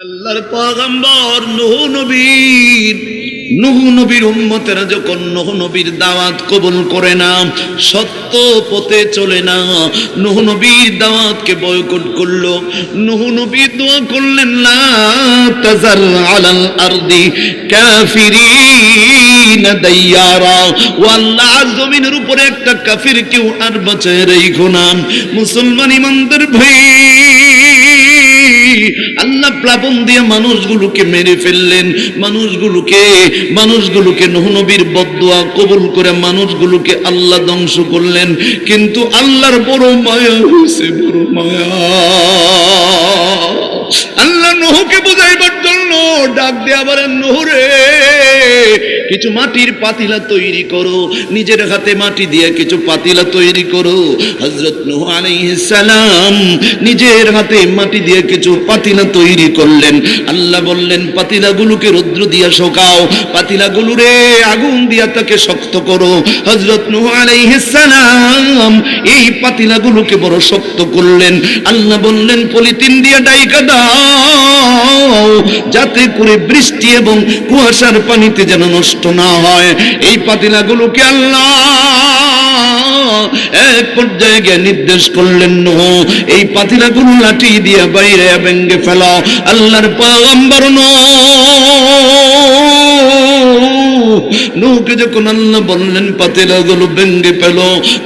আল্লাহর পয়গম্বর নবীর নবীর উম্মতেরা যখন নবীর দাওয়াত কবুল করে না, সত্য পথে চলে না নবীর দাওয়াতকে বয়কট নবী দোয়া করলেন না আলাল আরদি কাফিরিন দাইয়ারা ও আল্লাহ জমিনের উপরে একটা কাফির কেউ আর বাঁচায় রেখো না। মুসলমান ইমানদের ভাই প্লাবন দিয়ে মানুষগুলোকে মেরে ফেললেন, মানুষগুলোকে মানুষগুলোকে নহনবীর বদুয়া কবুল করে মানুষগুলোকে আল্লাহ ধ্বংস করলেন। কিন্তু আল্লাহর বড় মায়া হয়েছে বড় মায়া। আল্লাহ নহকে বুঝাইবার জন্য ডাক দেয়া বলেন নহরে, কিছু মাটির পাতিলা তৈরি করো। নিজের হাতে মাটি দিয়ে কিছু পাতিলা তৈরি করো। হজরত নুহ সালাম নিজের হাতে মাটি দিয়ে কিছু পাতিলা তৈরি করলেন। আল্লাহ বললেন, পাতিলাগুলোকে রৌদ্র দিয়া শোকাও, পাতিলাগুলোরে আগুন দিয়া তাকে শক্ত করো। হজরত নুহ সালাম এই পাতিলাগুলোকে বড় শক্ত করলেন। আল্লাহ বললেন, পলিথিন দিয়ে ডাইকা দাও যাতে করে বৃষ্টি এবং কুয়াশার পানিতে যেন নষ্ট না হয়। এই পাতিলাগুলোকে আল্লাহ এক পর্যায়ে গিয়ে নির্দেশ করলেন নহ এই পাতিলাগুলো লাঠি দিয়ে বাইরে ভেঙ্গে ফেলা। আল্লাহর পয়গম্বর নৌকে যখন আল্লাহ বললেন পাতিলাগুলো ভেঙ্গে ফেল।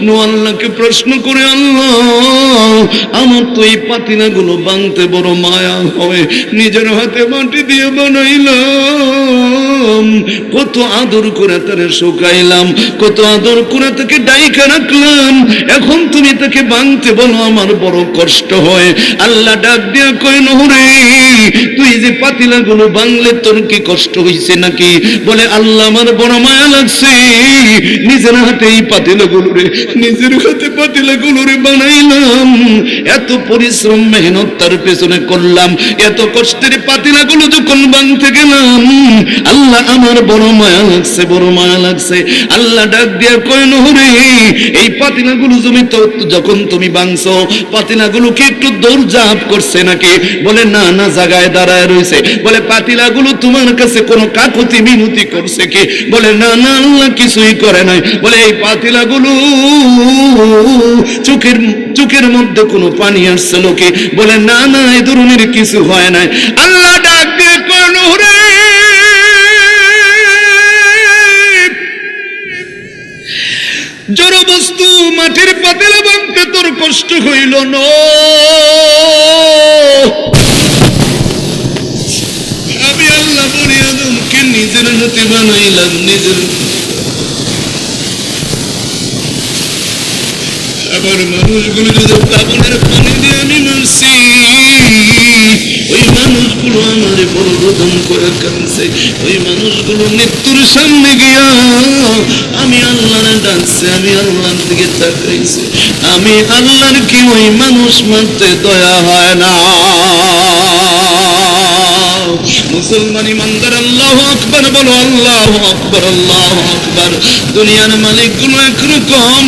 নু আল্লাহকে প্রশ্ন করে, আল্লাহ, আমার তো এই পাতিলাগুলো বানতে বড় মায়া হয়। নিজের হাতে মাটি দিয়ে বানাইলাম। কত আদর করে তারে শুকাইলাম, কত আদর করে তাকে ডাইকা রাখলাম। এখন তুমি তাকে বানতে বলো, আমার বড় কষ্ট হয়। আল্লাহ ডাক দিয়া কয়, নহরে, তুই যে পাতিলা গুলো বাংলে তোর কি কষ্ট হইছে নাকি? বলে, আল্লাহ আমার বড় মায়া লাগছে নিজের হাতে এই পাতিলাগুলো রে, নিজের হাতে পাতিলাগুলো রে বানাইলাম। এত পরিশ্রম, মেহনত তার পেছনে করলাম। এত কষ্টের পাতিলাগুলো যখন বানতে গেলাম, আল্লাহ আমার বড় মায়া লাগছে বড় মায়া লাগছে আল্লাহ ডাক দিয়া কয় নহরে এই পাতিলাগুলো জমি তো যখন তুমি বাংছো পাতিলাগুলো কি একটু দৌড়ঝাঁপ করছে নাকি? বলে, না না, জায়গায় দাঁড়ায় রয়েছে। বলে, পাতিলাগুলো তোমার কাছে কোনো কাকুতি মিনতি করছে কি? বলে, না না, আল্লাহ কিছুই করে নাই। বলে, এই পাতিলাগুলো চোখের চোখের মধ্যে কোনো পানি আসছিল কি বলে, না না এই ধরনের কিছু হয় নাই। আল্লাহ ডাক কয় জড় বস্তু মাটির পাতিলে বানতে তোর কষ্ট হইল ন। আমি আল্লাহ আদমকে নিজের হাতে বানাইলাম নিজের আবার মানুষগুলো যদি প্লাবনের পানি দিয়ে আমি ওই মানুষগুলো আমার বড় করে কাঁদছে ওই মানুষগুলো মৃত্যুর সামনে গিয়া আমি আল্লাহর ডাকছে আমি আল্লাহর দিকে তাকাইছি আমি আল্লাহর কি ওই মানুষ মারতে দয়া হয় না মুসলমান ইমানদার আল্লাহ আকবার, বলো আল্লাহ আকবার আল্লাহ আকবার। দুনিয়ার মালিকগুলো একরকম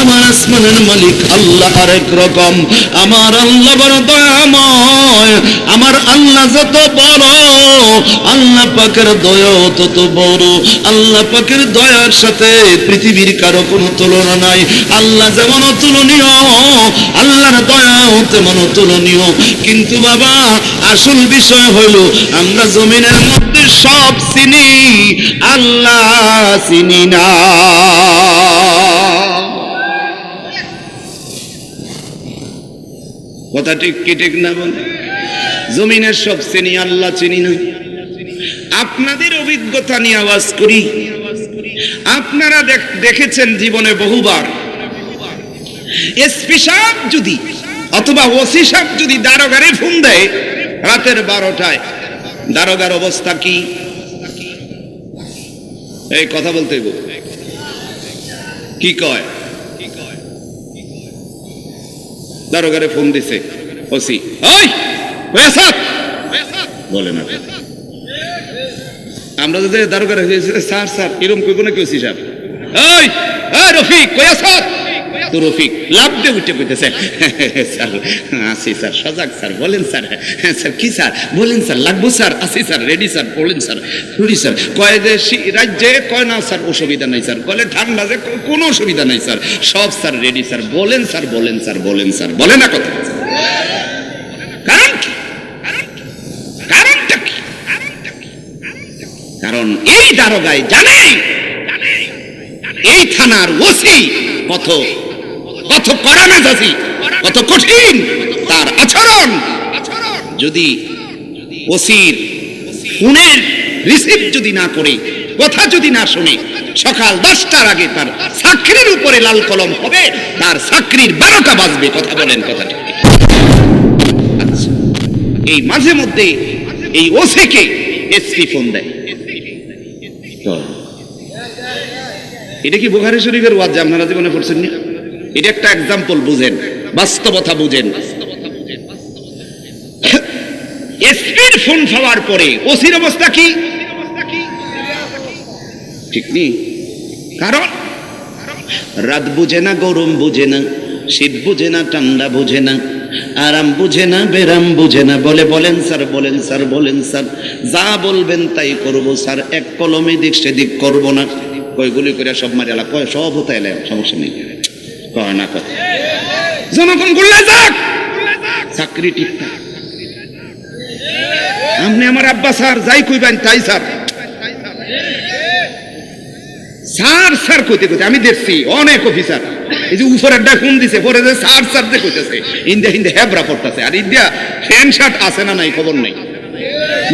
আমার আসমানের মালিক আল্লাহ আরেক রকম। আমার আল্লাহ বড় দয়াময়, আমার আল্লাহ যত বড়, আল্লাহ পাকের দয়া তত বড়। আল্লাহ পাকের দয়ার সাথে পৃথিবীর কারও কোনো তুলনা নাই। আল্লাহ যেমন অতুলনীয়, আল্লাহর দয়াও তেমন অতুলনীয়। কিন্তু বাবা, আসল বিষয় হলো আমরা জমিনের মধ্যে সব চিনি, আল্লাহ চিনি না। কথা ঠিক কি ঠিক না বলে? জমিনের সব চিনি, আল্লাহ চিনি না। আপনাদের অভিজ্ঞতা নিয়ে আওয়াজ করি। আপনারা দেখ- দেখেছেন জীবনে বহুবার। যদি, অথবা ওসি সাহেব যদি দারোগারে ফোন দেয়, রাতের বারোটায় দারোগার অবস্থা কি? এই কথা বলতে কি কয়? দারোগারে ফোন দিছে। ওসি, ওই ওই বলে না। আমরা যদি দারোগারে স্যার স্যার, এরকম কই কোনো কি ওসি সাহেব? এই রফিক কই স্যার তো রফিক, লাভ দিয়ে উঠে স্যার, আসি স্যার, সজাগ স্যার, বলেন স্যার। হ্যাঁ স্যার স্যার? বলেন স্যার, লাগবো স্যার, আসি স্যার রেডি স্যার, বলেন স্যার স্যার। রাজ্যে, কয় না স্যার, অসুবিধা নাই স্যার। ঠান্ডা যে কোনো অসুবিধা নাই স্যার। সব স্যার রেডি স্যার, বলেন স্যার বলেন স্যার বলেন স্যার, বলে না কথা। কারণ কারণটা কি? কারণ এই দারোগায় জানে এই থানার ওসি কত কত কড়া মেজাজি কত কঠিন তার আচরণ। যদি ওসির ফোনের রিসিভ যদি না করে, কথা যদি না শুনে, সকাল দশটার আগে তার চাকরির উপরে লাল কলম হবে, তার চাকরির বারোটা বাজবে, কথা বলেন, কথা আচ্ছা এই মাঝে মধ্যে এই ওসিকে এসপি ফোন দেয়। এটা কি বুখারি শরীফের ওয়াজ আপনারা জীবনে পড়ছেন না? এটা একটা এক্সাম্পল বুঝেন। বাস্তবতা বুঝেন। এসপির ফোন পাওয়ার পরে ওসির অবস্থা কি? ঠিক নেই কারণ রাত বুঝে না, গরম বুঝে না, শীত বুঝে না, ঠান্ডা বুঝে না, আরাম বুঝে না বেরাম বুঝে না। বলে, বলেন স্যার বলেন স্যার বলেন স্যার, যা বলবেন তাই করব স্যার, এক কলমে দিক সেদিক করব না। কয়গুলি করে সব মারিয়ালা কয়, সব হতে এলে সমস্যা নেই। কয় না কথা জনগণ গুল্লাই যাক। চাকরি ঠিকঠাক আপনি আমার আব্বা স্যার যাই কইবেন তাই স্যার। স্যার স্যার কইতে কইতে আমি দেখছি অনেক অফিসার। এই যে উপরের ডা ফোন দিছে পরে যে স্যার স্যার যে কইতেছে ইন্ডিয়া হিন্দে হেবরা পড়তেছে। আর ইন্ডিয়া ফ্যান শার্ট আছে না নাই খবর নেই।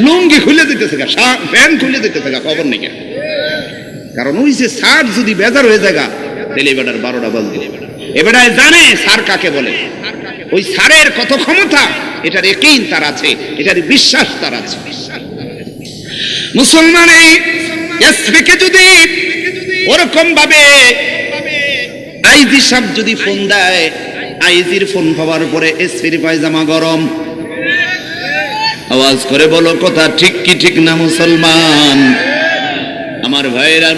লুঙ্গি খুলে দিতেছে গা ফ্যান খুলে দিতেছে গা খবর নেই কারণ ওই যে স্যার যদি বেজার হয়ে যায় তাহলে এবার বারোটা বাজবে এবারে জানে স্যার কাকে বলে। ওই স্যারের কত ক্ষমতা, এটার একিন তার আছে এটার বিশ্বাস তার আছে। যদি ওরকম ভাবে আইজি সাহেব যদি ফোন দেয়, আইজির ফোন পাওয়ার পরে এসপির পায়জামা গরম। আওয়াজ করে বলো, কথা ঠিক কি ঠিক না মুসলমান? আমার ভাইয়েরা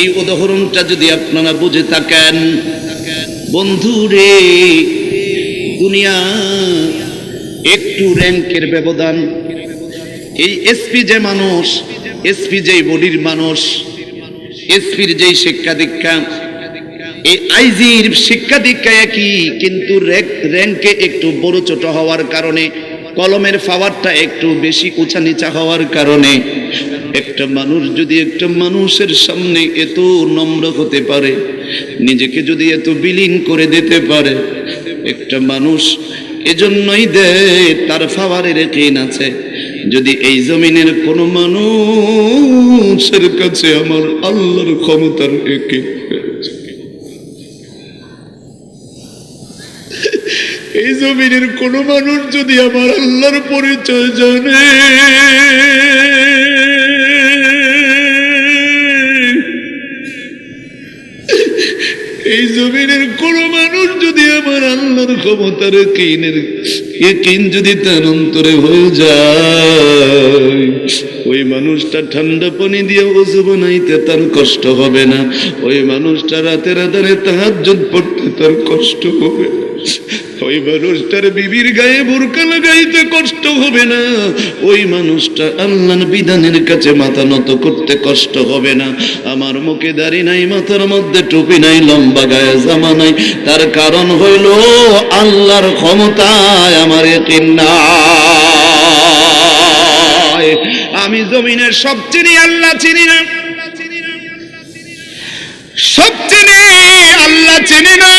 এই উদাহরণটা যদি আপনারা বুঝে থাকেন বন্ধু রে দুনিয়া একটু র্যাঙ্কের ব্যবধান। এই এসপি যে মানুষ, এসপি যেই বডির মানুষ, এসপির যেই শিক্ষা দীক্ষা, এই আইজির শিক্ষা দীক্ষা একই, কিন্তু র্যাঙ্কে একটু বড় ছোট হওয়ার কারণে কলমের পাওয়ারটা একটু বেশি উঁচা নিচা হওয়ার কারণে একটা মানুষ যদি একটা মানুষের সামনে এত নম্র হতে পারে, নিজেকে যদি এত বিলীন করে দিতে পারে, একটা মানুষ এজন্যই দেয় তার ফাওয়ারের রেখেন আছে। যদি এই জমিনের কোনো মানুষের কাছে আমার আল্লাহর ক্ষমতার একে এই জমিনের কোনো মানুষ যদি আমার আল্লাহর পরিচয় জানে, এই জমিনের কোন মানুষ যদি আমার আল্লাহর ক্ষমতার কিনের কিন যদি তার অন্তরে হয়ে যায়, ওই মানুষটা ঠান্ডা পানি দিয়ে ওজু বানাইতে তার কষ্ট হবে না, ওই মানুষটা রাতের আধারে তাহার পড়তে তার কষ্ট হবে না। ওই মানুষটার বিবির গায়ে বোরকা লাগাইতে কষ্ট হবে না। ওই মানুষটা আল্লাহর বিধানের কাছে মাথা নত করতে কষ্ট হবে না। আমার মুখে দাড়ি নাই, মাথার মধ্যে টুপি নাই, লম্বা গায়ে জামা নাই। তার কারণ হইল আল্লাহর ক্ষমতায় আমার একিন নাই। আমি জমিনের সব চিনি আল্লাহ চিনি না। সব চিনি আল্লাহ চিনি না।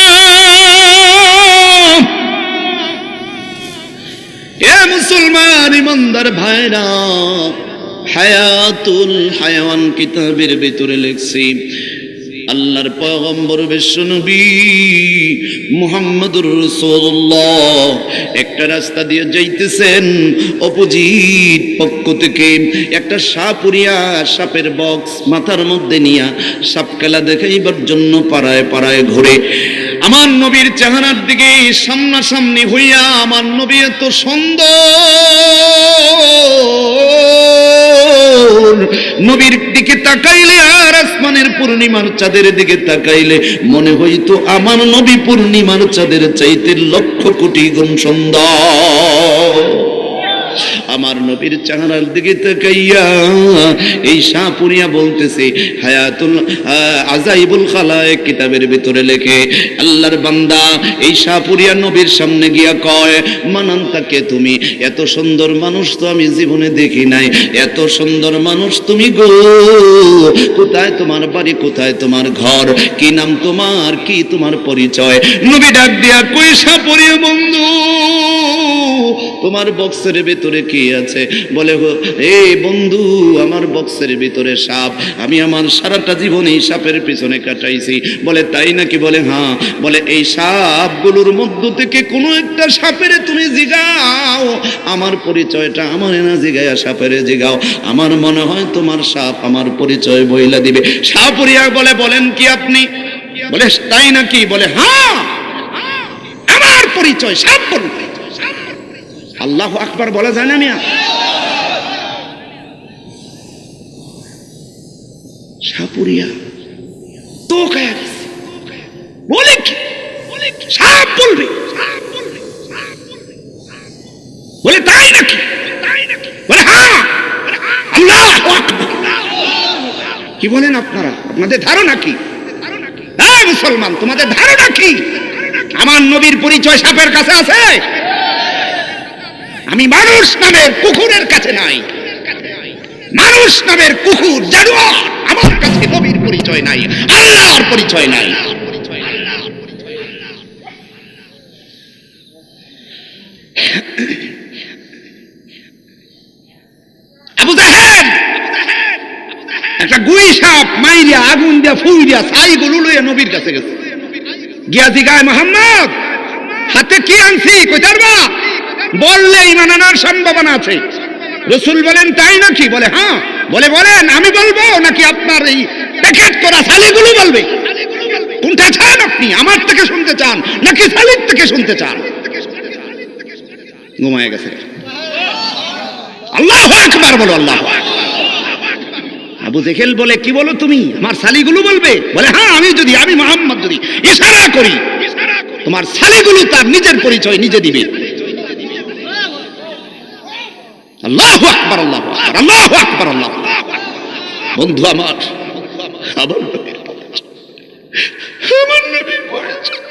এ মুসলমান ইমানদার ভাইরা, হায়াতুল হায়াওয়ান কিতাবের ভিতরে লিখছি, আল্লাহর পয়গম্বর বিশ্বনবী মুহাম্মদুর রাসূলুল্লাহ। একটা রাস্তা দিয়ে যাইতেছেন, অপোজিট পক্ষ থেকে একটা সাপুরিয়া সাপের বক্স মাথার মধ্যে নিয়া সাপ খেলা দেখাইবার জন্য পাড়ায় পাড়ায় ঘুরে। আমার নবীর চেহারার দিকে সামনাসামনি হইয়া আমার নবী এত সুন্দর। নবীর দিকে তাকাইলে আর আসমানের পূর্ণিমার চাঁদের দিকে তাকাইলে মনে হইতো আমার নবী পূর্ণিমার চাঁদের চাইতে লক্ষ কোটি গুণ সুন্দর। আমার নবীর চেহারার দিকে তাকাইয়া এই শাহপুরিয়া বলতেছে, হায়াতুল আজাইবুল খালায় কিতাবের ভিতরে লেখে, আল্লাহর বান্দা, এই শাহপুরিয়া নবীর সামনে গিয়া কয় মানান তাকে তুমি, এত সুন্দর মানুষ তো আমি জীবনে দেখি নাই, এত সুন্দর মানুষ তুমি গো, কোথায় তোমার বাড়ি, কোথায় তোমার ঘর, কি নাম তোমার, কি তোমার পরিচয়? নবী ডাক দিয়া কই শাহপুরিয়া বন্ধু। তোমার বক্সের ভিতরে কি আছে? বলে এই বন্ধু, আমার বক্সের ভিতরে সাপ। আমি আমার সারাটা জীবন এই সাপের পিছনে কাটাইছি। বলে, তাই নাকি? বলে হ্যাঁ। বলে, এই সাপগুলোর মধ্য থেকে কোনো একটা সাপের তুমি জিগাও। আমার পরিচয়টা আমার না জিগায়া সাপের জিগাও। আমার মনে হয় তোমার সাপ আমার পরিচয় বইলা দিবে। সাপুরিয়া বলে, বলেন কি আপনি? বলে, তাই নাকি? বলে হ্যাঁ আমার পরিচয় সাপ বলবে। আল্লাহ আকবার বলা যায় না মিয়া? সাপুরিয়া তো। বলে কি? সাপ বলবে। বলে, তাই নাকি? বলে হ্যাঁ কি বলেন আপনারা? আপনাদের ধারণা কি? মুসলমান, তোমাদের ধারণা কি? আমার নবীর পরিচয় সাপের কাছে আছে? আমি মানুষ নামের কুকুরের কাছে নাই। মানুষ নামের কুকুর, জানোয়ার, আমার কাছে নবীর পরিচয় নাই, আল্লাহর পরিচয় নাই। একটা গুই সাপ মাইরিয়া, আগুন দিয়া, ফুই দিয়া ছাই লইয়া নবীর কাছে গেছে। গিয়া জিগায় মোহাম্মদ, হাতে কি আনছি কইতার বা বললে ইমান আনার সম্ভাবনা আছে। রসুল বলেন, তাই নাকি? বলে হ্যাঁ। বলে, বলেন, আমি বলব, নাকি আপনার এই প্যাকেট করা শালিগুলো বলবে? কোনটা চান আপনি? আমার থেকে শুনতে চান, নাকি শালির থেকে শুনতে চান? ঘুমায় গেছে। আল্লাহ আকবার বলো, আল্লাহ আবু জেহেল বলে, কি বলো তুমি? আমার শালিগুলো বলবে? বলে হ্যাঁ আমি যদি, আমি মোহাম্মদ যদি ইশারা করি, তোমার শালিগুলো তার নিজের পরিচয় নিজে দিবে। আল্লাহ আকবার আকবার আকবার বন্ধু আমার আমার আমার নবীর পরিচয়।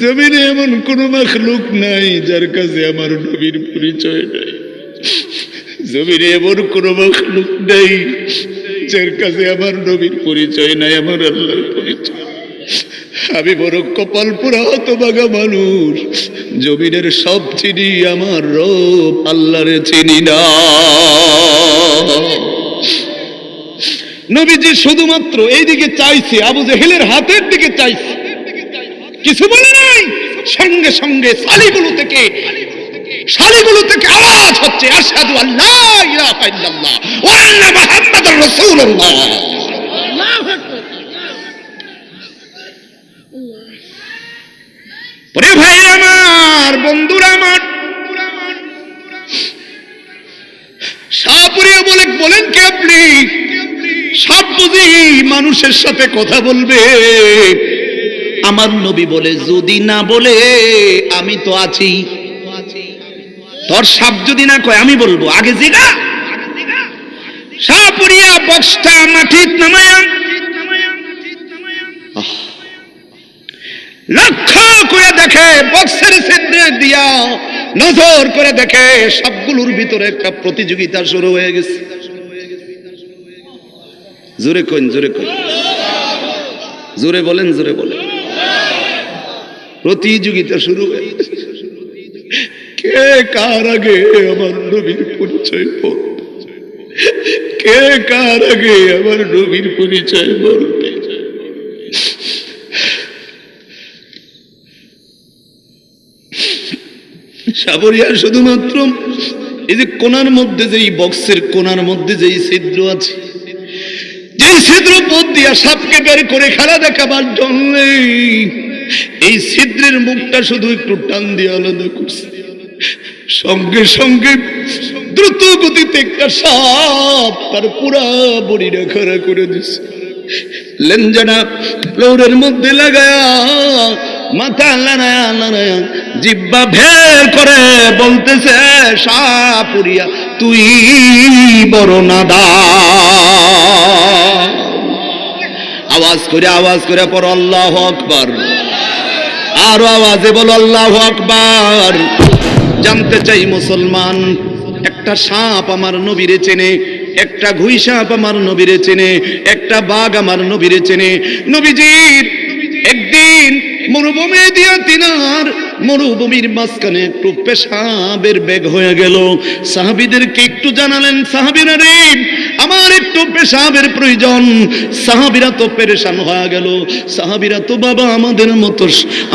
জমিনে এমন কোন মাখলুক নাই যার কাছে আমার নবীর পরিচয় নাই। জমিনে এমন কোন মাখলুক নাই যার কাছে আমার নবীর পরিচয় নাই, আমার আল্লাহর পরিচয়। আমি বড় কপাল পুরা হতবাগা মানুষ, জমিনের সব চিনি আমার রব, আল্লাহরে চিনি না। নবীজি শুধুমাত্র এইদিকে চাইছে, আবু জেহেলের হাতের দিকে চাইছে। কিছু বলে নাই? সঙ্গে সঙ্গে শালিগুলো থেকে শালিগুলো থেকে আওয়াজ হচ্ছে আল্লাহ ইলাহা ইল্লাল্লাহ ওয়া আন্না মুহাম্মাদুর রাসূলুল্লাহ। ওরে ভাই আমার বন্ধুরা আমার বলে বলেন কে আপনি? সব বুঝি মানুষের সাথে কথা বলবে। আমার নবী বলে যদি না বলে আমি তো আছি। তোর সাপ যদি না কয়, আমি বলব, আগে জিগা। সাপুরিয়া বক্সটা মাটিত নামায়া। লক্ষ্য করে দেখে, বক্সের ছিদ্রে দিয়া নজর করে দেখে সবগুলোর ভিতরে একটা প্রতিযোগিতা শুরু হয়ে গেছে। জোরে কইন জোরে কইন। জোরে বলেন জোরে বলেন। প্রতিযোগিতা শুরু হয়ে গেছে। কে কার আগে আমার নবীর পরিচয় বলবে? কে কার আগে আমার নবীর পরিচয় বলবে? সাবরিয়া, শুধুমাত্র এই যে কোনার মধ্যে যেই বক্সের কোনার মধ্যে যেই ছিদ্র আছে, যেই ছিদ্র পথ দিয়া সাপকে বের করে খেলা দেখাবার জন্যে, এই ছিদ্রের মুখটা শুধু একটু টান দিয়ে আলাদা করছে। সঙ্গে সঙ্গে দ্রুত গতিতে একটা সাপ তার পুরা বড়িটা খাড়া করে দিছে। লেঞ্জানা ফ্লোরের মধ্যে লাগায়া, মাথা লড়ায়া লড়ায়া জিব্বা ভের করে বলতেছে সাপুরিয়া তুই বড় নাদা আওয়াজ করে আওয়াজ করে পর আল্লাহ আকবার। আরও আওয়াজে বলো, আল্লাহ আকবার। জানতে চাই মুসলমান, একটা সাপ আমার নবীরে চেনে, একটা ঘুই সাপ আমার নবীরে চেনে, একটা বাঘ আমার নবীরে চেনে। নবীজির একদিন মরুভূমি দিয়া তিনার মরুভূমির মাঝখানে একটু পেশাবের বেগ হয়ে গেল। সাহাবিদেরকে একটু জানালেন, সাহাবিরা রে আমার একটু পেশাবের প্রয়োজন। সাহাবিরা তো পেরেশান হয়ে গেল। সাহাবিরা তো বাবা আমাদের মতো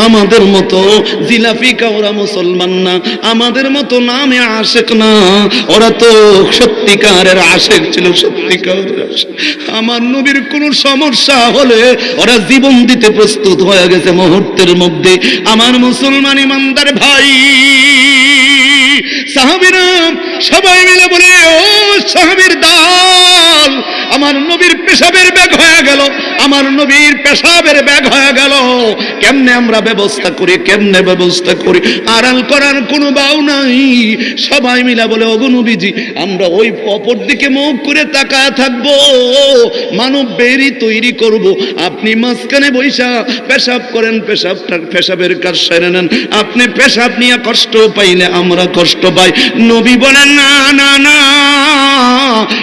আমাদের মতো জিলাফিকা ওরা মুসলমান না, আমাদের মতো নামে আশেক না। ওরা তো সত্যিকারের আশেক ছিল সত্যিকার। আমার নবীর কোনো সমস্যা হলে ওরা জীবন দিতে প্রস্তুত হয়ে গেছে মুহূর্তের মধ্যে। আমার মুসলমান ইমানদার ভাই। সাহাবিরা সবাই মিলে বলে ও সাহাবির দাল আমার নবীর পেশাবের ব্যাগ হয়ে গেল। আমার নবীর পেশাবের ব্যাগ হয়ে গেল। কেমনে আমরা ব্যবস্থা করি, কেমনে ব্যবস্থা করি? আড়াল করার কোনো বাউ নাই। সবাই মিলা বলে অগনবীজি আমরা ওই অপর দিকে মুখ করে তাকায় থাকব। মানব বেরি তৈরি করব। আপনি মাঝখানে বৈশা, পেশাব করেন, পেশাব পেশাবের কাজ সেরে নেন। আপনি পেশাব নিয়ে কষ্ট পাইলে আমরা কষ্ট পাই। নবী বলেন, না না না।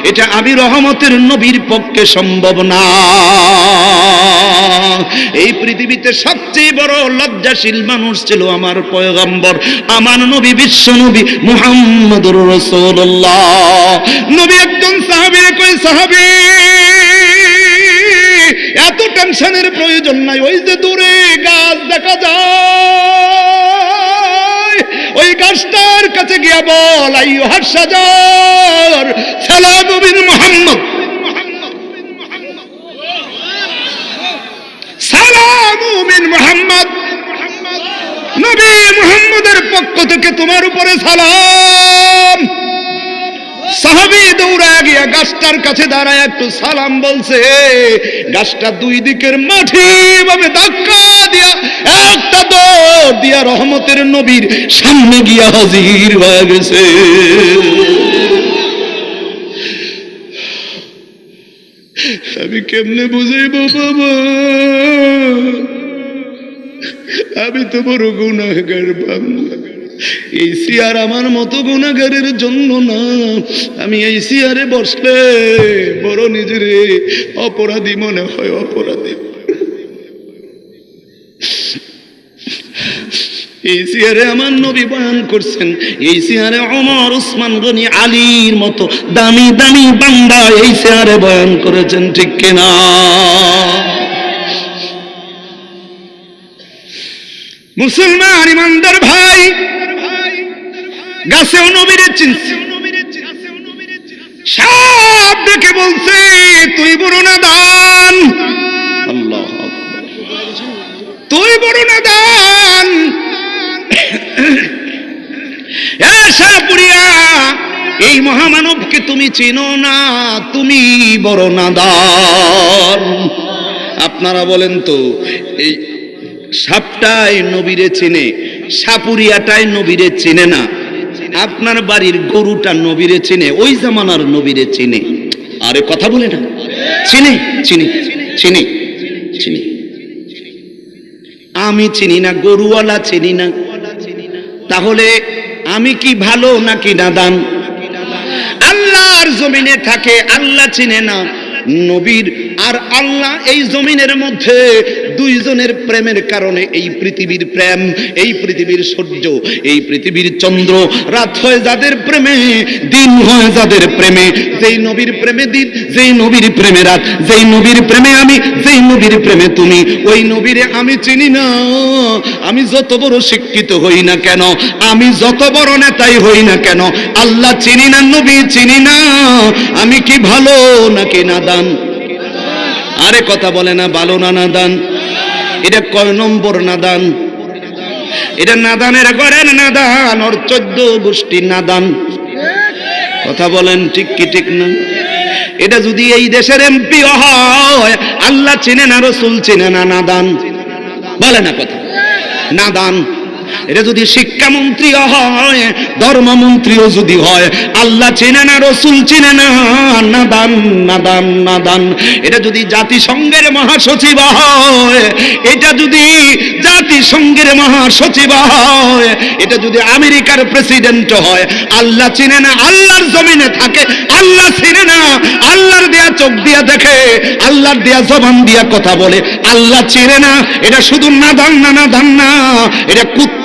এটা আমি রহমতের নবীর পক্ষে সম্ভব না। এই পৃথিবীতে সবচেয়ে বড় লজ্জাশীল মানুষ ছিল আমার পয়গম্বর, আমার নবী, বিশ্ব নবী রাসূলুল্লাহ। নবী একজন সাহাবী কই সাহাবী, এত টেনশনের প্রয়োজন নাই, ওই যে দূরে গাছ দেখা যায়, ওই গাছটার কাছে গিয়া বল আই হাসাজার সালাম মোহাম্মদ। মুহাম্মদের পক্ষ থেকে তোমার উপরে সালাম। সাহাবি দৌড়া গিয়া গাছটার কাছে দাঁড়ায় একটু সালাম বলছে, গাছটা দুই দিকের মাটি ভাবে ধাক্কা দিয়া একটা দৌড় দিয়া রহমতের নবীর সামনে গিয়া হাজির হয়ে গেছে। আমি কেমনে বুঝাইব বাবা? আমি তো বড় গুণাগার বাংলা। এই সিয়ার আমার মতো গুণাগারের জন্য না। আমি এই সিয়ারে বসলে বড় নিজের অপরাধী মনে হয়, অপরাধী। এই সিয়ারে আমার নবী বয়ান করছেন, এই সিয়ারে অমর উসমান গনি, আলীর মতো দামি দামি বান্দা এই সিয়ারে বয়ান করেছেন, ঠিক কিনা? মুসলমান ইমানদার ভাই গাছেও নবীরে চিনছে। সব দেখে বলছে, তুই বড় না দান তুই বড় না দান এই মহামানবকে তুমি চিনো না, তুমি বড় নাদান। আপনারা বলেন তো, এই সাপটাই নবীরে চিনে, সাপুরিয়াটাই নবীরে চিনে না। আপনার বাড়ির গরুটা নবীরে ওই জামানার নবীরে আরে কথা বলে না। চিনি চিনি চিনি চিনি। আমি চিনি না, গরুওয়ালা চিনি না। তাহলে আমি কি ভালো নাকি নাদান? আল্লাহর জমিনে থাকে, আল্লাহ চিনে না। নবীর আর আল্লাহ এই জমিনের মধ্যে দুইজনের প্রেমের কারণে এই পৃথিবীর প্রেম, এই পৃথিবীর সূর্য, এই পৃথিবীর চন্দ্র রাত হয় যাদের প্রেমে, দিন হয় যাদের প্রেমে। যেই নবীর প্রেমে দিন, যেই নবীর প্রেমে রাত, যেই নবীর প্রেমে আমি, যেই নবীর প্রেমে তুমি। ওই নবীরে আমি চিনি না, আমি যত বড় শিক্ষিত হই না কেন, আমি যত বড় নেতাই হই না কেন, আল্লাহ চিনি না, নবী চিনি না, আমি কি ভালো নাকি না দান আরে কথা বলে না, ভালো না না দান এটা কয় নম্বর নাদান? এটা নাদানের করেন নাদান, ওর চোদ্দ গোষ্ঠী নাদান। কথা বলেন ঠিক কি ঠিক না? এটা যদি এই দেশের এমপি হয়, আল্লাহ চিনে না, রসুল চিনে না নাদান। বলে না কথা। নাদান। এটা যদি শিক্ষামন্ত্রী হয়, ধর্মমন্ত্রীও যদি হয়, আল্লাহ চেনে না, রসুল চিনে না, নাদান নাদান নাদান। এটা যদি জাতিসংঘের মহাসচিব হয়, এটা যদি জাতিসংঘের মহাসচিব হয়, এটা যদি আমেরিকার প্রেসিডেন্ট হয়, আল্লাহ চিনে না, আল্লাহর জমিনে থাকে, আল্লাহ চিনে না, আল্লাহর দেয়া চোখ দিয়া দেখে, আল্লাহর দেয়া জবান দিয়া কথা বলে, আল্লাহ চিনে না, এটা শুধু নাদান না নাদান না, এটা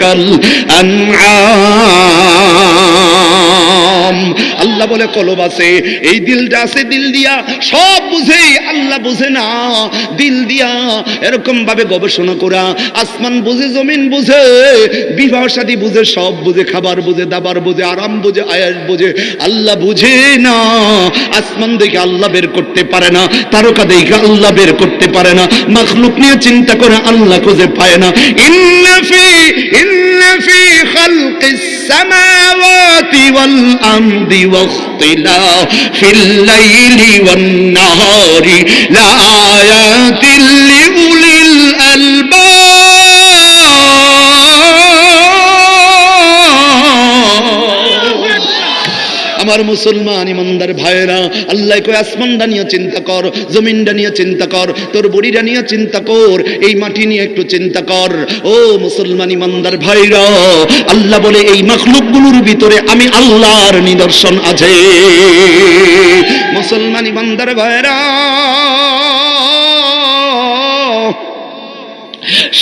কাল আল্লাহ বলে কলব আছে এই দিলটা আছে দিল দিয়া সব বুঝে আল্লাহ বুঝে না, দিল দিয়া এরকম ভাবে গবেষণা করা, আসমান বুঝে, জমিন বুঝে, বিবাহ শাদী বুঝে, সব বুঝে, খাবার বুঝে, দাবার বুঝে, আরাম বুঝে, আয়াস বুঝে, আল্লাহ বুঝে না, আসমান দেখে আল্লাহ বের করতে পারে না, তারকা দেখে আল্লাহ বের করতে পারে না, মখলুক নিয়ে চিন্তা করে আল্লাহ খুঁজে পায় না। ইন্না ফি ইন্না في خلق السماوات والأرض واختلاف الليل والنهار لآيات لأولي আমার মুসলমান ইমানদার ভাইয়েরা, আল্লাহ কই আসমানটা নিয়ে চিন্তা কর, জমিনটা নিয়ে চিন্তা কর, তোর বড়িটা নিয়ে চিন্তা কর, এই মাটি নিয়ে একটু চিন্তা কর। ও মুসলমান ইমানদার ভাইরা, আল্লাহ বলে, এই মখলুকগুলোর ভিতরে আমি আল্লাহর নিদর্শন আছে। মুসলমান ইমানদার ভাইরা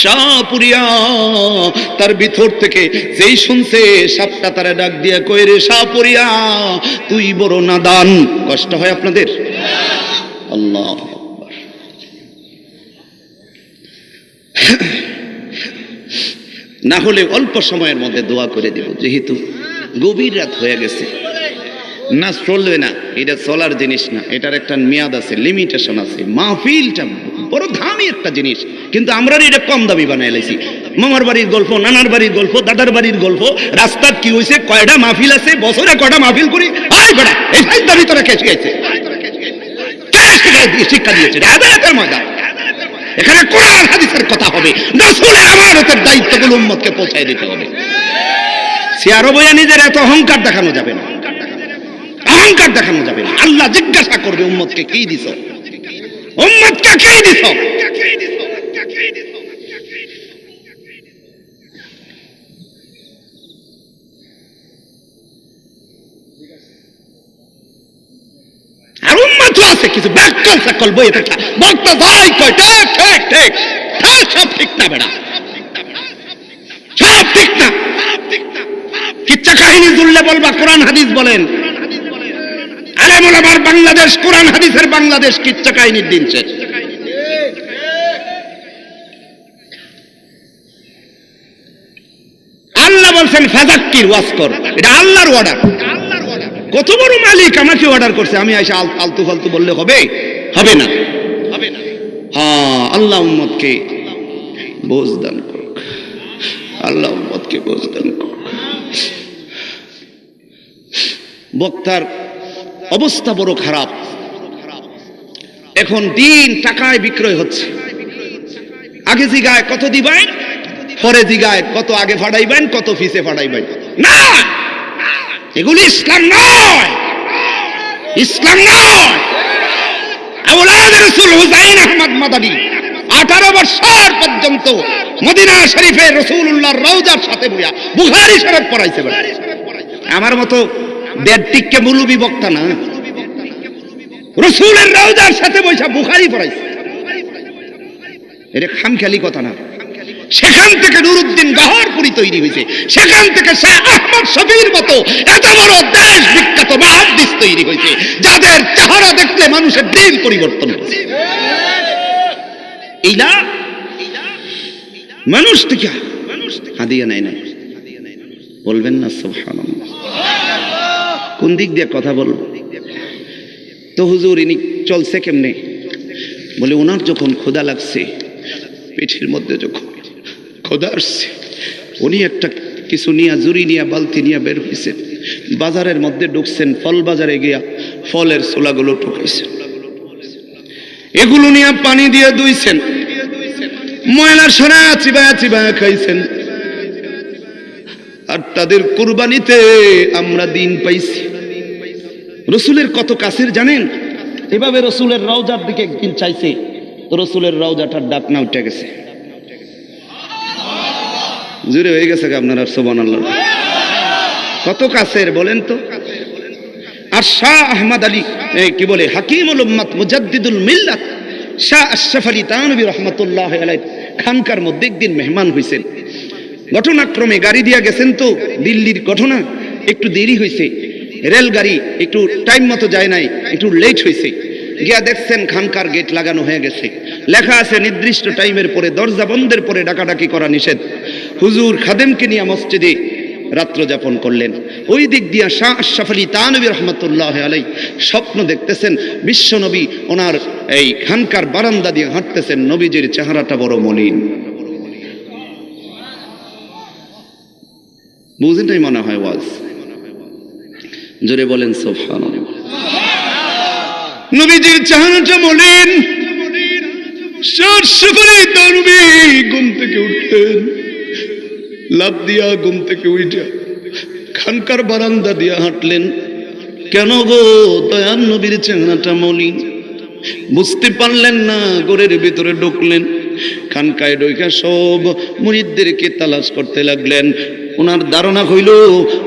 সাপুরিয়া তার ভিতর থেকে যেই শুনছে, সাপটা তারা ডাক দিয়া কই রে সাপুরিয়া তুই বড় নাদান। কষ্ট হয় আপনাদের? আল্লাহ না হলে অল্প সময়ের মধ্যে দোয়া করে দেব, যেহেতু গভীর রাত হয়ে গেছে। না, চলবে না। এটা চলার জিনিস না। এটার একটা মেয়াদ আছে লিমিটেশন আছে। মাহফিলটা বড় দামি একটা জিনিস। কিন্তু আমরা এটা কম দামি বানাই লাইছি। মামার বাড়ির গল্প, নানার বাড়ির গল্প, দাদার বাড়ির গল্প, রাস্তার কি হয়েছে কয়টা মাহফিল আছে, বছরে কয়টা মাহফিল করি? আয় বেটা, এই দাবি তোরা কে শিখাইছে শিক্ষা দিয়েছে। হেদায়তের ময়দান। এখানে কোরআন, হাদিসের কথা হবে। রাসূলের আমানতের দায়িত্বগুলো উম্মতকে পৌঁছায় দিতে হবে। সিয়ারো বইয়া নিজের এত অহংকার দেখানো যাবে না। অহংকার দেখানো যাবে না। আল্লাহ জিজ্ঞাসা করবে, উম্মতকে কি কি দিছ? উম্মত আছে, কিছু ব্যাকল সাকল বইয়ে থাকে বক্তা যাই কয়, ঠিক ঠিক ঠিক সব ঠিক না বেড়া। সব ঠিক না। কিচ্ছা কাহিনী জুড়লে বলবা, কোরআন, হাদিস বলেন। আমার বাংলাদেশ, কোরআন, হাদিসের বাংলাদেশ কিচ্ছা কাহিনীর দিন শেষ। আল্লাহ বলছেন ফাজাক্কির ওয়াজ এটা আল্লাহর অর্ডার কত বড় মালিক আমাকে অর্ডার করছে, আমি এসে আল- আলতু ফালতু বললে হবে? হবে না। হবে না হ্যাঁ আল্লাহ উম্মতকে বোঝ দান করুক। আল্লাহ উম্মতকে বোঝ দান করুক। বক্তার অবস্থা বড় খারাপ। এখন দিন টাকায় বিক্রয় হচ্ছে। আগে জিগায় কত দিবেন, পরে জিগায় কত আগে ফাটাইবেন, কত ফিসে ফাটাইবেন। না! এগুলি ইসলাম নয়। ইসলাম নয়। রসুল হুসাইন আহমদ মাদানী আঠারো বছর পর্যন্ত মদিনা শরীফে রসুল্লাহর রওজার সাথে বইয়া বুখারি শরীফ পড়াইছে। আমার মতো দেড় টিককে বক্তা না। রসুলের রওজার সাথে বৈশা বুখারি পড়াইছে। এটা খামখেয়ালি কথা না। সেখান থেকে নুরুদ্দিন গাহরপুরি তৈরি হয়েছে। সেখান থেকে শেখ আহমদ শফির মতো এত বড় দেশ বিখ্যাত মহাদ্দিস তৈরি হয়েছে, যাদের চেহারা দেখলে মানুষের দিন পরিবর্তন এই মানুষ থেকে হাদিয়া নাই না। বলবেন না, সুবহানাল্লাহ। কোন দিক দিয়ে কথা বলব তো হুজুর, ইনি চলছে কেমনে? বলে, ওনার যখন ক্ষুধা লাগছে পেটের মধ্যে যখন ক্ষুধা আসছে, উনি একটা কিছু নিয়ে, জুড়ি নিয়ে, বালতি নিয়ে বের হয়েছেন বাজারের মধ্যে ঢুকছেন, ফল বাজারে গিয়া ফলের ছোলাগুলো ঠুকাইছেন এগুলো নিয়ে পানি দিয়ে ধুইছেন। ময়লা সরা চিবায়া চিবায়া খাইছেন। আর তাদের কোরবানিতে আমরা দিন পাইছি। রসুলের কত কাছের জানেন? এভাবে রসুলের রওজার দিকে একদিন চাইছে, রসুলের রওজাটার ডাক না উঠে গেছে। জুড়ে হয়ে গেছে আপনার সোবান আল্লাহ কত কাছের বলেন তো? আর শাহ আহমদ আলী কি বলে, হাকিমুল উম্মাত মুজাদ্দিদুল মিল্লাত, শাহ আশরাফ আলী তানবী রহমতুল্লাহ আলাই খানকার মধ্যে একদিন মেহমান হয়েছেন ঘটনাক্রমে গাড়ি দিয়া গেছেন তো দিল্লির ঘটনা। একটু দেরি হয়েছে রেলগাড়ি একটু টাইম মতো যায় নাই, একটু লেট হয়েছে গিয়া দেখছেন খানকার গেট লাগানো হয়ে গেছে। লেখা আছে, নির্দিষ্ট টাইমের পরে দরজা বন্ধের পরে ডাকাডাকি করা নিষেধ। হুজুর খাদেমকে নিয়ে মসজিদে রাত্র যাপন করলেন। ওই দিক দিয়া শাহ আশরাফ আলী তানবী রহমতুল্লাহ আলাই স্বপ্ন দেখতেছেন বিশ্বনবী ওনার এই খানকার বারান্দা দিয়ে হাঁটতেছেন, নবীজির চেহারাটা বড় মলিন। নাই মনে হয় ওয়াজ। জোরে বলেন সোফান নবীজির চেহারাটা আলী ঘুম থেকে উঠলেন লাভ দিয়া ঘুম থেকে উঠা খানকার বারান্দা দিয়া হাঁটলেন। কেন গো দয়ান নবীর চেহারাটা মলিন? বুঝতে পারলেন না গোরের ভিতরে ঢুকলেন। খানকায় ডইকা সব মুরিদদেরকে তালাশ করতে লাগলেন। ওনার ধারণা হইল,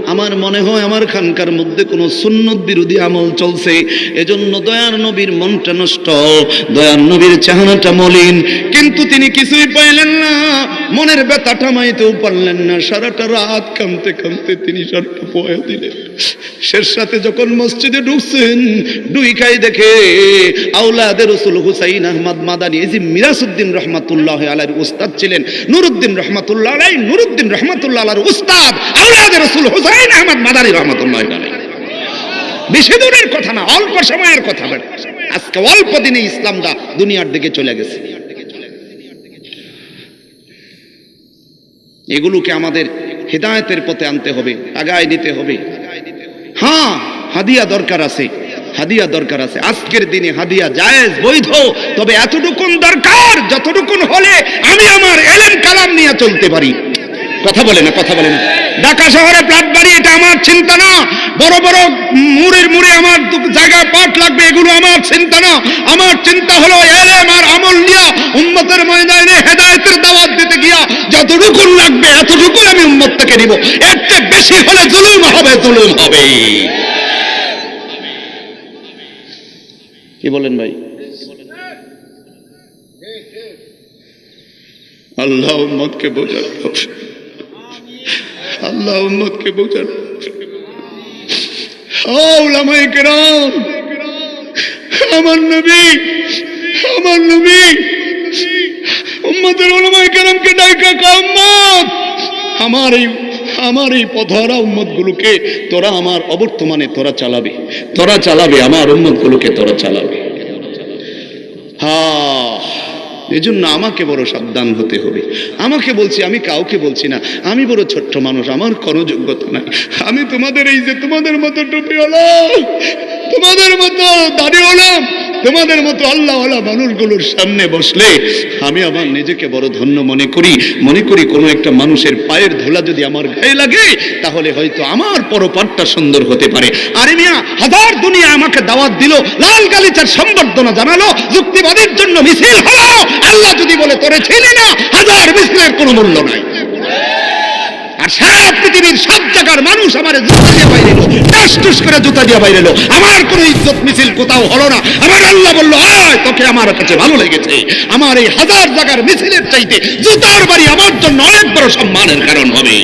আমার মনে হয় আমার খানকার মধ্যে কোনো সুন্নত বিরোধী আমল চলছে। এজন্য দয়ার নবীর মনটা নষ্ট, দয়ার নবীর চাহানাটা মলিন। কিন্তু তিনি কিছুই পাইলেন না। মনের ব্যথাটা মাইতেও পারলেন না। সারাটা রাত কামতে কামতে তিনি সারটা পয়া দিলেন। শেষ সাথে যখন মসজিদে ঢুকছেন ডুই খাই দেখে আউলাদের রসুল হুসাইন আহমদ মাদানি এই যে মিরাসুদ্দিন রহমাতুল্লাহ আলাইর উস্তাদ ছিলেন, নুরুদ্দিন রহমাতুল্লাহ আলাই, নুরুদ্দিন রহমাতুল্লাহ আলার উস্তাদ আউলাদের রসুল হুসাইন আহমদ মাদানি রহমাতুল্লাহ আলাই বেশি দূরের কথা না, অল্প সময়ের কথা আজকে অল্প দিনে ইসলামটা দুনিয়ার দিকে চলে গেছে। এগুলোকে আমাদের হেদায়তের পথে আনতে হবে, আগায় নিতে হবে। হ্যাঁ হাদিয়া দরকার আছে, হাদিয়া দরকার আছে। আজকের দিনে হাদিয়া জায়েজ, বৈধ, তবে এতটুকুন দরকার, যতটুকুন হলে আমি আমার এলেন কালাম নিয়ে চলতে পারি। কথা বলে না, কথা বলে না। ঢাকা শহরে প্লাট বাড়ি, এটা আমার চিন্তা না বড় বড় মুড়ের মুড়ে আমার জায়গায় পাট লাগবে, এগুলো আমার চিন্তা না আমার চিন্তা হলো এলেম আর আমল নিয়া উম্মতের ময়দানে হেদায়েতের দাওয়াত দিতে গিয়া যতটুকুন লাগবে, এতটুকুন আমি উম্মতটাকে নিব এর চেয়ে বেশি হলে জুলুম হবে জুলুম হবে। কি বলেন ভাই? আল্লাহ উম্মতকে বোঝার আল্লাহ উম্মতকে বোঝার ওলামায়ে কেরাম, আমার নবী আমার নবী, উম্মতের ওলামায়ে কেরামকে ডাকা কাম্মত আমার এই আমার এই পথহারা উম্মত গুলোকে তোরা আমার অবর্তমানে তোরা চালাবে তোরা চালাবে, আমার উম্মত গুলোকে তোরা চালাবে। হ্যাঁ এজন্য আমাকে বড় সাবধান হতে হবে। আমাকে বলছি, আমি কাউকে বলছি না। আমি বড় ছোট্ট মানুষ, আমার কোনো যোগ্যতা নাই। আমি তোমাদের এই যে তোমাদের মতো টুপি হলাম তোমাদের মতো দাঁড়িয়ে হলাম তোমাদের মতো আল্লাহওয়ালা মানুষগুলোর সামনে বসলে আমি আমার নিজেকে বড় ধন্য মনে করি মনে করি কোনো একটা মানুষের পায়ের ধুলা যদি আমার গায়ে লাগে, তাহলে হয়তো আমার পরপারটা সুন্দর হতে পারে। আরে মিয়া, হাজার দুনিয়া আমাকে দাওয়াত দিল, লাল গালিচার সম্বর্ধনা জানালো, যুক্তিবাদীর জন্য মিছিল হলো, আল্লাহ যদি বলে তোরে ছেলে না হাজার মিছিলের কোনো মূল্য নাই। আর সারা পৃথিবীর সব জায়গার মানুষ আমার জুতা দিয়ে বাইরে এলো। টাস করে জুতা দিয়ে বাইরে আমার কোনো ইজ্জত মিছিল কোথাও হলো না। আমার আল্লাহ বলল, আয়, তোকে আমার কাছে ভালো লেগেছে। আমার এই হাজার জায়গার মিছিলের চাইতে জুতার বাড়ি আমার জন্য অনেক বড় সম্মানের কারণ হবে।